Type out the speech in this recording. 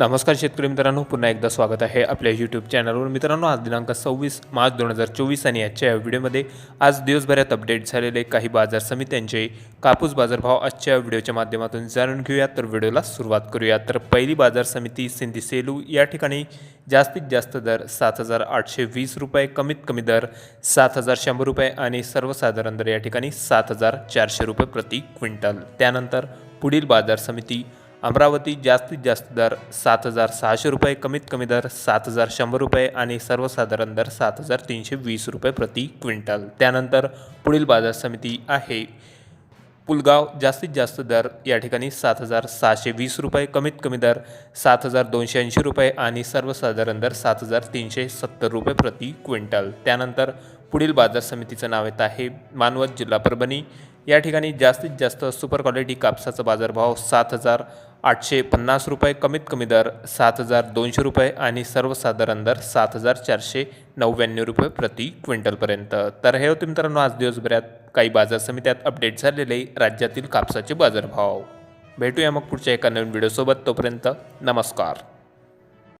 नमस्कार शेतकरी मित्रांनो पुन्हा एकदा स्वागत आहे आपल्या यूट्यूब चॅनलवर मित्रांनो आज दिनांक सव्वीस मार्च दोन हजार चोवीस आणि आजच्या या व्हिडिओमध्ये आज दिवसभरात अपडेट झालेले काही बाजार समित्यांचे कापूस बाजारभाव आजच्या व्हिडिओच्या माध्यमातून जाणून घेऊया तर व्हिडिओला सुरुवात करूया तर पहिली बाजार समिती सिंधी सेलू या ठिकाणी जास्तीत जास्त दर सात हजार आठशे वीस रुपये कमीत कमी दर सात हजार शंभर रुपये आणि सर्वसाधारण दर या ठिकाणी सात हजार चारशे रुपये प्रति क्विंटल. त्यानंतर पुढील बाजार समिती अमरावती जास्तीत जास्त दर सात हजार सहाशे रुपये कमीत कमी दर सात हजार शंभर रुपये आणि सर्वसाधारण दर सात हजार तीनशे वीस रुपये प्रति क्विंटल. त्यानंतर पुढील बाजार समिती आहे. पुलगाव जास्तीत जास्त दर या ठिकाणी सात हजार सहाशे वीस रुपये कमीत कमी दर सात हजार दोनशे ऐंशी रुपये आणि सर्वसाधारण दर सात हजार तीनशे सत्तर रुपये प्रति क्विंटल. त्यानंतर पुढील बाजार समितीचं नाव येत आहे मानवत जिल्हा परभणी. या ठिकाणी जास्तीत जास्त सुपर क्वालिटी कापसाचा बाजारभाव सात हजार आठशे पन्नास रुपये कमीत कमी दर सात हजार दोनशे रुपये आणि सर्वसाधारण दर सात हजार चारशे नव्याण्णव रुपये प्रति क्विंटलपर्यंत. तर हे होते मित्रांनो आज दिवसभरात काही बाजार समित्यात अपडेट झालेले राज्यातील कापसाचे बाजारभाव. भेटूया मग पुढच्या एका नवीन व्हिडिओसोबत तोपर्यंत नमस्कार.